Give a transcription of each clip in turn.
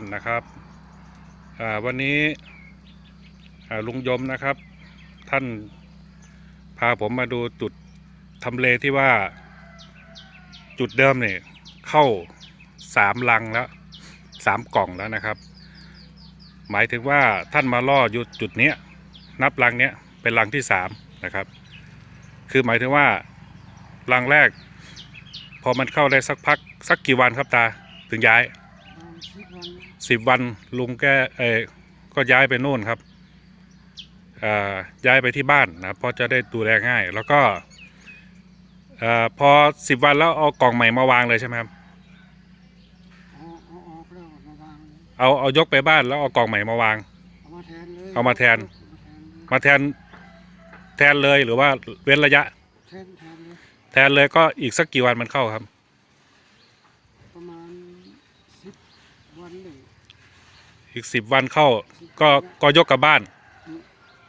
านนะครับวันนี้ลุงยมนะครับ ท่านพาผมมาดูจุดทำเลที่ว่า จุดเดิมเนี่ยเข้าสามลังแล้วสามกล่องแล้วนะครับ หมายถึงว่าท่านมาล่ออยู่จุดนี้นับลังเนี้ยเป็นลังที่สามนะครับ คือหมายถึงว่าลังแรก พอมันเข้าได้สักพักสักกี่วันครับตาถึงย้าย สิบวันสิบวันลุงแกเออก็ย้ายไปนู่นครับอ่าย้ายไปที่บ้านนะเพราะจะได้ดูแลง่าย แล้วก็เอ่อพอสิบวันแล้วเอากล่องใหม่มาวางเลยใช่ไหมครับเอาเอาออกแล้วมาวางเลยเอาเอายกไปบ้านแล้วเอากล่องใหม่มาวาง เอามาแทนเลยเอามาแทนเอามาแทนเลยมาแทนแทนเลยหรือว่าเว้นระยะแทนแทนเลยแทนเลยก็อีกสักกี่วันมันเข้าครับ ประมาณสิบวันหนึ่ง อีกสิบวันเข้า ก็ก็ยกกลับบ้าน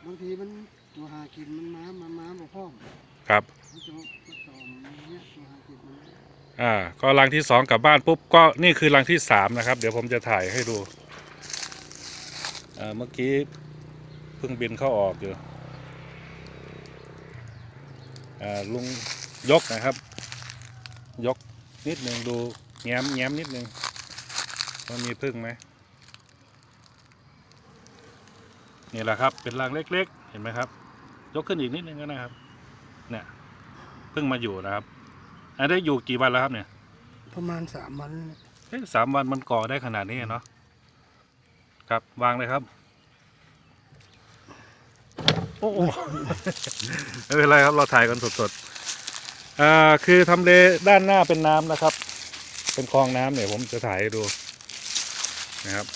บางทีมันตัวหากินมันม้ามาม้าบอกพ่อมครับ มันจะมาต่อมอย่างเงี้ยตัวหากินมันอ่า ก็รังที่สองกลับบ้านปุ๊บก็นี่คือรังที่สามนะครับ เดี๋ยวผมจะถ่ายให้ดูอ่าเมื่อกี้เพิ่งบินเข้าออกอยู่อ่าลุงยกนะครับ ยกนิดหนึ่งดูแง้มแง้มนิดหนึ่งว่ามีพึ่งไหม นี่แหละครับเป็นรังเล็กๆ เห็นไหมครับ ยกขึ้นอีกนิดนึงก็นะครับ เนี่ยเพิ่งมาอยู่นะครับ อันได้อยู่กี่วันแล้วครับเนี่ยประมาณสามวันเอ๊ะสามวันมันก่อได้ขนาดนี้เนาะครับวางเลยครับ โอ้โห ไม่เป็นไรครับเราถ่ายกันสดๆอ่าคือทำเลด้านหน้าเป็นน้ำนะครับ เป็นคลองน้ำเนี่ยผมจะถ่ายให้ดูนะครับ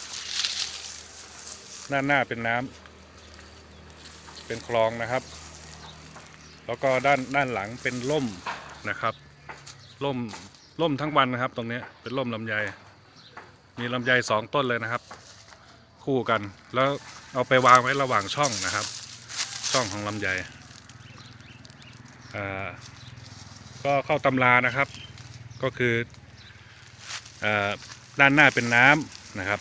ด้านหน้าเป็นน้ำ เป็นคลองนะครับ แล้วก็ด้านด้านหลังเป็นร่มนะครับร่มร่มทั้งวันนะครับ ตรงนี้เป็นร่มลำไย มีลำไยสองต้นเลยนะครับ คู่กันแล้วเอาไปวางไว้ระหว่างช่องนะครับ ช่องของลำไยก็เข้าตำรานะครับ ก็คืออด้านหน้าเป็นน้ำนะครับ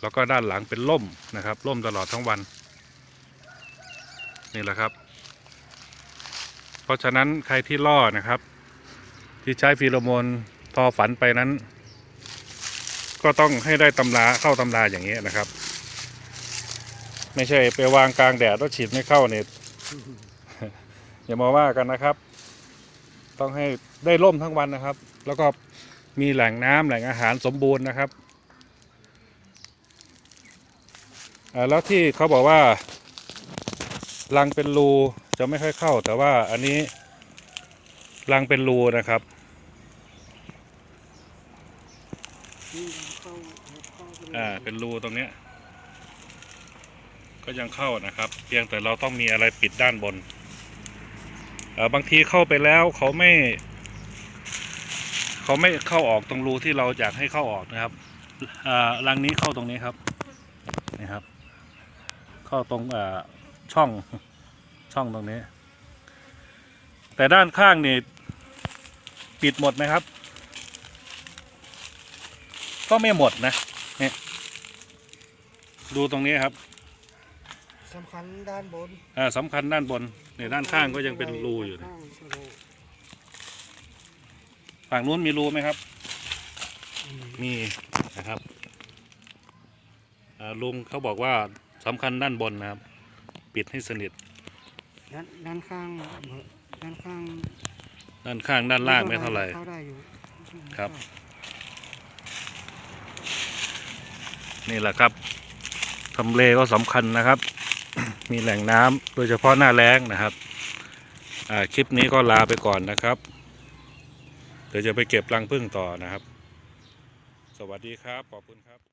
แล้วก็ด้านหลังเป็นร่มนะครับร่มตลอดทั้งวัน นี่แหละครับ เพราะฉะนั้นใครที่ล่อนะครับ ที่ใช้ฟีโรโมนทอฝันไปนั้น ก็ต้องให้ได้ตำราเข้าตำราอย่างนี้นะครับ ไม่ใช่ไปวางกลางแดดแล้วฉีดไม่เข้าเนี่ยอย่ามาว่ากันนะครับ ต้องให้ได้ร่มทั้งวันนะครับ แล้วก็มีแหล่งน้ำแหล่งอาหารสมบูรณ์นะครับแล้วที่เขาบอกว่า รังเป็นรูจะไม่ค่อยเข้า แต่ว่าอันนี้รังเป็นรูนะครับนี่เข้าเข้าไปเลยอ่าเป็นรูตรงเนี้ย ก็ยังเข้านะครับ เพียงแต่เราต้องมีอะไรปิดด้านบนเอ่อบางทีเข้าไปแล้วเขาไม่ เขาไม่เข้าออกตรงรูที่เราอยากให้เข้าออกนะครับอ่ารังนี้เข้าตรงนี้ครับนี่ครับ เข้าตรงอ่า ช่องช่องตรงนี้ แต่ด้านข้างนี่ปิดหมดไหมครับ ก็ไม่หมดนะเนี่ยดูตรงนี้ครับสำคัญด้านบนอ่าสำคัญด้านบนเนี่ยด้านข้างก็ยังเป็นรูอยู่เนี่ยข้างเป็นรูฝั่งนู้นมีรูไหมครับอืมมีนะครับอ่าลุงเขาบอกว่าสำคัญด้านบนนะครับ ปิดให้สนิท ด้านด้านข้างด้านข้างด้านข้างด้านล่างไม่เท่าไหร่ เข้าได้อยู่ครับ นี่แหละครับทำเลก็สำคัญนะครับ มีแหล่งน้ำโดยเฉพาะหน้าแล้งนะครับอ่าคลิปนี้ก็ลาไปก่อนนะครับ เดี๋ยวจะไปเก็บรังผึ้งต่อนะครับ สวัสดีครับ ขอบคุณครับ